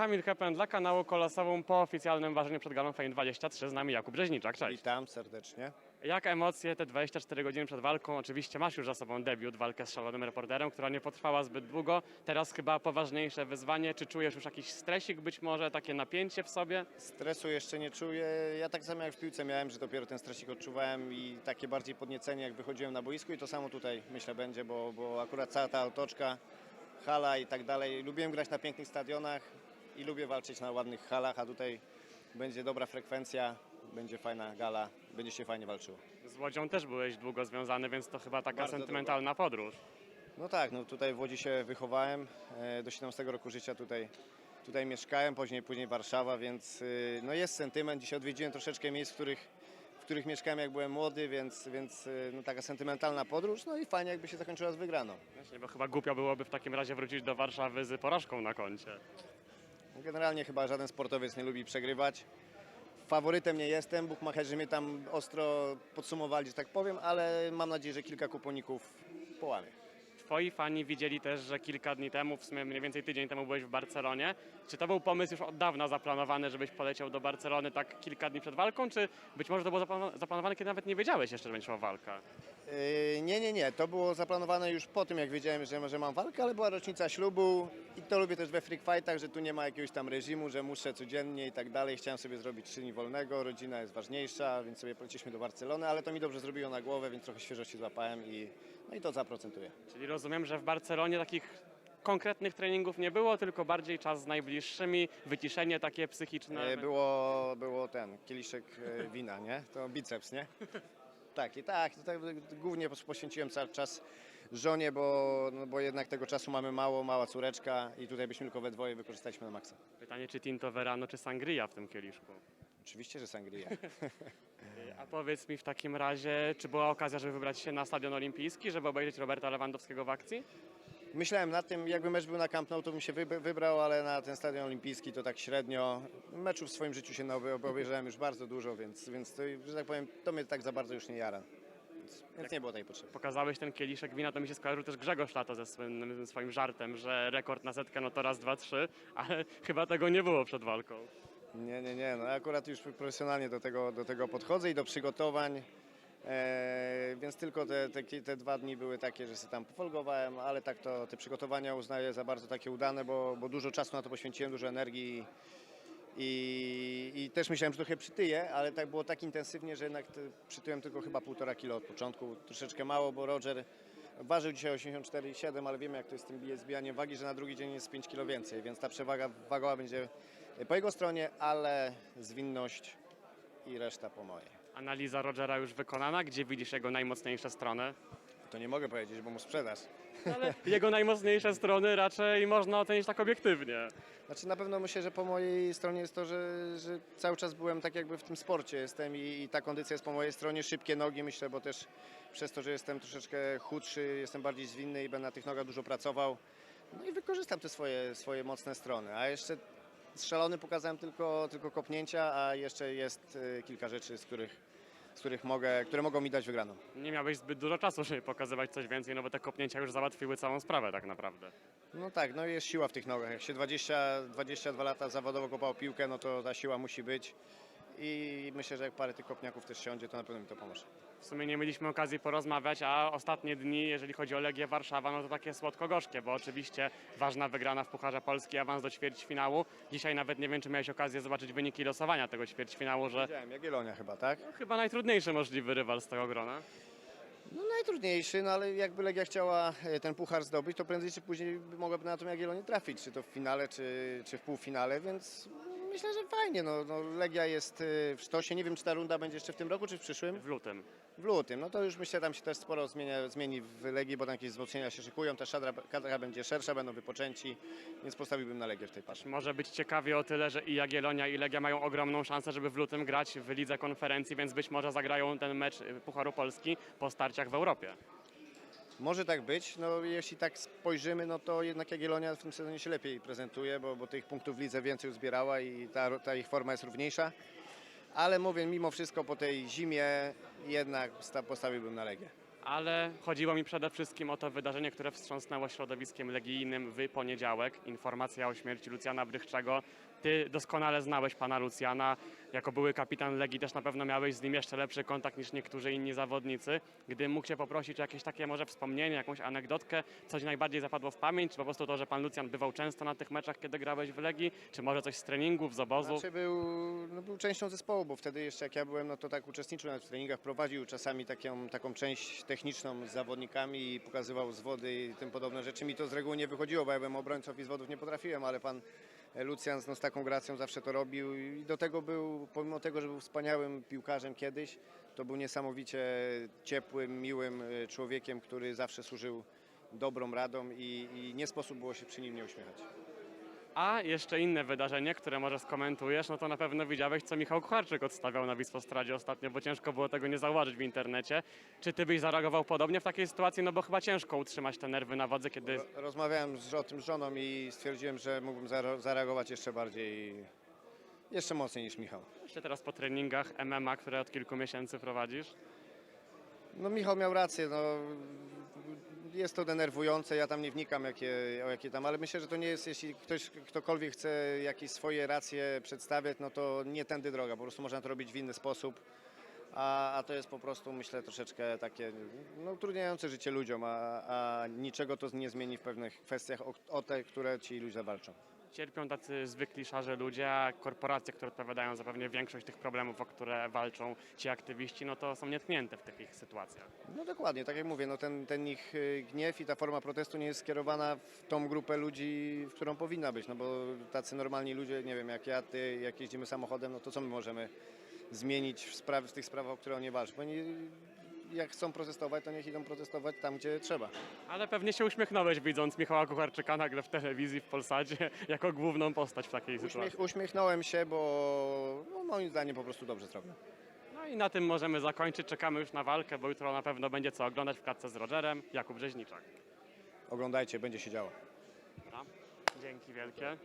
Kamil Hepen dla kanału Kolosową po oficjalnym ważeniu przed galą Fame 23 z nami Jakub Brzeźniczak. Cześć. Witam serdecznie. Jak emocje te 24 godziny przed walką? Oczywiście masz już za sobą debiut, walkę z szalonym reporterem, która nie potrwała zbyt długo. Teraz chyba poważniejsze wyzwanie. Czy czujesz już jakiś stresik być może, takie napięcie w sobie? Stresu jeszcze nie czuję. Ja tak samo jak w piłce miałem, że dopiero ten stresik odczuwałem i takie bardziej podniecenie jak wychodziłem na boisku i to samo tutaj myślę będzie, bo, bo akurat cała ta otoczka, hala i tak dalej. Lubiłem grać na pięknych stadionach i lubię walczyć na ładnych halach, a tutaj będzie dobra frekwencja, będzie fajna gala, będzie się fajnie walczyło. Z Łodzią też byłeś długo związany, więc to chyba taka Bardzo sentymentalna podróż. No tak, no tutaj w Łodzi się wychowałem, e, do 17 roku życia tutaj, tutaj mieszkałem, później, później Warszawa, więc y, no jest sentyment. Dzisiaj odwiedziłem troszeczkę miejsc, w których, w których mieszkałem jak byłem młody, więc, więc y, no taka sentymentalna podróż, no i fajnie jakby się zakończyła z wygraną. Właśnie, bo chyba głupio byłoby w takim razie wrócić do Warszawy z porażką na koncie. Generalnie chyba żaden sportowiec nie lubi przegrywać. Faworytem nie jestem, bukmacherzy mnie tam ostro podsumowali, że tak powiem, ale mam nadzieję, że kilka kuponików połamie. Twoi fani widzieli też, że kilka dni temu, w sumie mniej więcej tydzień temu byłeś w Barcelonie. Czy to był pomysł już od dawna zaplanowany, żebyś poleciał do Barcelony tak kilka dni przed walką, czy być może to było zaplano- zaplanowane, kiedy nawet nie wiedziałeś jeszcze, że będzie szła walka? Yy, Nie, nie, nie. To było zaplanowane już po tym, jak wiedziałem, że, że mam walkę, ale była rocznica ślubu i to lubię też we freak fightach, że tu nie ma jakiegoś tam reżimu, że muszę codziennie i tak dalej. Chciałem sobie zrobić trzy dni wolnego, rodzina jest ważniejsza, więc sobie poleciliśmy do Barcelony, ale to mi dobrze zrobiło na głowę, więc trochę świeżości złapałem i, no i to zaprocentuje. Czyli rozumiem, że w Barcelonie takich konkretnych treningów nie było, tylko bardziej czas z najbliższymi, wyciszenie takie psychiczne. E, Było, było ten kieliszek e, wina, nie? To biceps, nie? Tak, i tak, to tak głównie poświęciłem cały czas żonie, bo, no bo jednak tego czasu mamy mało, mała córeczka i tutaj byśmy tylko we dwoje wykorzystaliśmy na maksa. Pytanie, czy Tinto Verano, czy Sangria w tym kieliszku? Oczywiście, że sangria. A powiedz mi w takim razie, czy była okazja, żeby wybrać się na Stadion Olimpijski, żeby obejrzeć Roberta Lewandowskiego w akcji? Myślałem nad tym, jakby mecz był na Camp Nou, to bym się wyb- wybrał, ale na ten stadion olimpijski to tak średnio. Meczów w swoim życiu się obejrzałem już bardzo dużo, więc, więc to, że tak powiem, to mnie tak za bardzo już nie jara. Więc, więc nie było tej potrzeby. Pokazałeś ten kieliszek wina, to mi się skojarzył też Grzegorz Lato ze słynnym swoim żartem, że rekord na setkę no to raz, dwa, trzy, ale chyba tego nie było przed walką. Nie, nie, nie. No akurat już profesjonalnie do tego, do tego podchodzę i do przygotowań. E, więc tylko te, te, te dwa dni były takie, że się tam pofolgowałem, ale tak to te przygotowania uznaję za bardzo takie udane, bo, bo dużo czasu na to poświęciłem, dużo energii i, i też myślałem, że trochę przytyję, ale tak było tak intensywnie, że jednak przytyłem tylko chyba półtora kilo od początku, troszeczkę mało, bo Roger ważył dzisiaj 84,7, ale wiemy jak to jest z tym bije- zbijaniem wagi, że na drugi dzień jest 5 kilo więcej, więc ta przewaga wagowa będzie po jego stronie, ale zwinność i reszta po mojej. Analiza Rogera już wykonana, gdzie widzisz jego najmocniejsze strony? To nie mogę powiedzieć, bo mu sprzedasz. Ale jego najmocniejsze strony raczej można ocenić tak obiektywnie. Znaczy na pewno myślę, że po mojej stronie jest to, że, że cały czas byłem tak jakby w tym sporcie jestem i, i ta kondycja jest po mojej stronie, szybkie nogi myślę, bo też przez to, że jestem troszeczkę chudszy, jestem bardziej zwinny i będę na tych nogach dużo pracował. No i wykorzystam te swoje, swoje mocne strony, a jeszcze strzelony pokazałem tylko, tylko kopnięcia, a jeszcze jest y, kilka rzeczy, z których, których mogę, które mogą mi dać wygraną. Nie miałeś zbyt dużo czasu, żeby pokazywać coś więcej, no bo te kopnięcia już załatwiły całą sprawę tak naprawdę. No tak, no jest siła w tych nogach. Jak się 20, 22 lata zawodowo kopał piłkę, no to ta siła musi być. I myślę, że jak parę tych kopniaków też siądzie, to na pewno mi to pomoże. W sumie nie mieliśmy okazji porozmawiać, a ostatnie dni, jeżeli chodzi o Legię Warszawa, no to takie słodko-gorzkie, bo oczywiście ważna wygrana w Pucharze Polski, awans do ćwierćfinału. Dzisiaj nawet nie wiem, czy miałeś okazję zobaczyć wyniki losowania tego ćwierćfinału, że Widziałem, Jagiellonia chyba, tak? chyba najtrudniejszy możliwy rywal z tego grona. No najtrudniejszy, no ale jakby Legia chciała e, ten puchar zdobyć, to prędzej czy później mogłaby na tą Jagiellonię trafić, czy to w finale, czy, czy w półfinale, więc myślę, że fajnie. No, no Legia jest e, w sztosie. Nie wiem, czy ta runda będzie jeszcze w tym roku, czy w przyszłym. W lutym. W lutym, no to już myślę, tam się też sporo zmienia, zmieni w Legii, bo tam jakieś wzmocnienia się szykują, ta szadra, kadra będzie szersza, będą wypoczęci, więc postawiłbym na Legię w tej parze. Może być ciekawie o tyle, że i Jagiellonia i Legia mają ogromną szansę, żeby w lutym grać w lidze konferencji, więc być może zagrają ten mecz y, Pucharu Polski po starciach w Europie. Może tak być, no jeśli tak spojrzymy, no to jednak Jagiellonia w tym sezonie się lepiej prezentuje, bo, bo tych punktów w lidze więcej uzbierała i ta, ta ich forma jest równiejsza. Ale mówię, mimo wszystko po tej zimie jednak sta- postawiłbym na Legię. ale chodziło mi przede wszystkim o to wydarzenie, które wstrząsnęło środowiskiem legijnym w poniedziałek. Informacja o śmierci Lucjana Brychczego. Ty doskonale znałeś pana Lucjana, jako były kapitan Legii też na pewno miałeś z nim jeszcze lepszy kontakt niż niektórzy inni zawodnicy. Gdybym mógł cię poprosić o jakieś takie może wspomnienie, jakąś anegdotkę, coś najbardziej zapadło w pamięć, czy po prostu to, że pan Lucjan bywał często na tych meczach, kiedy grałeś w Legii, czy może coś z treningów, z obozu? Znaczy był, no był częścią zespołu, bo wtedy jeszcze jak ja byłem, no to tak uczestniczył w treningach, prowadził czasami taką, taką część techniczną z zawodnikami i pokazywał zwody i tym podobne rzeczy. Mi to z reguły nie wychodziło, bo ja byłem obrońcą i zwodów nie potrafiłem, ale pan Lucjan no, z taką gracją zawsze to robił i do tego był, pomimo tego, że był wspaniałym piłkarzem kiedyś, to był niesamowicie ciepłym, miłym y, człowiekiem, który zawsze służył dobrą radą i, i nie sposób było się przy nim nie uśmiechać. A jeszcze inne wydarzenie, które może skomentujesz, no to na pewno widziałeś, co Michał Kucharczyk odstawiał na Wisłostradzie ostatnio, bo ciężko było tego nie zauważyć w internecie. Czy ty byś zareagował podobnie w takiej sytuacji? No bo chyba ciężko utrzymać te nerwy na wodze, kiedy... Ro- Rozmawiałem z, o tym z żoną i stwierdziłem, że mógłbym zare- zareagować jeszcze bardziej, jeszcze mocniej niż Michał. Jeszcze teraz po treningach MMA, które od kilku miesięcy prowadzisz. No Michał miał rację, no, jest to denerwujące, ja tam nie wnikam jakie, o jakie tam, ale myślę, że to nie jest, jeśli ktoś, ktokolwiek chce jakieś swoje racje przedstawiać, no to nie tędy droga, po prostu można to robić w inny sposób. A, a to jest po prostu, myślę, troszeczkę takie no, utrudniające życie ludziom, a, a niczego to nie zmieni w pewnych kwestiach o, o te, które ci ludzie walczą. Cierpią tacy zwykli szarze ludzie, a korporacje, które odpowiadają za pewnie większość tych problemów, o które walczą ci aktywiści, no to są nietknięte w takich sytuacjach. No dokładnie, tak jak mówię, no ten, ten ich y, gniew i ta forma protestu nie jest skierowana w tą grupę ludzi, w którą powinna być, no bo tacy normalni ludzie, nie wiem, jak ja, ty, jak jeździmy samochodem, no to co my możemy zmienić w, spraw, w tych sprawach, o które oni walczą? Bo oni, jak chcą protestować, to niech idą protestować tam, gdzie trzeba. Ale pewnie się uśmiechnąłeś widząc Michała Kucharczyka nagle w telewizji w Polsacie jako główną postać w takiej sytuacji. Uśmiech, uśmiechnąłem się, bo no, moim zdaniem po prostu dobrze zrobił. No i na tym możemy zakończyć. Czekamy już na walkę, bo jutro na pewno będzie co oglądać w klatce z Rogerem. Jakub Rzeźniczak. Oglądajcie, będzie się działo. Dobra. Dzięki wielkie.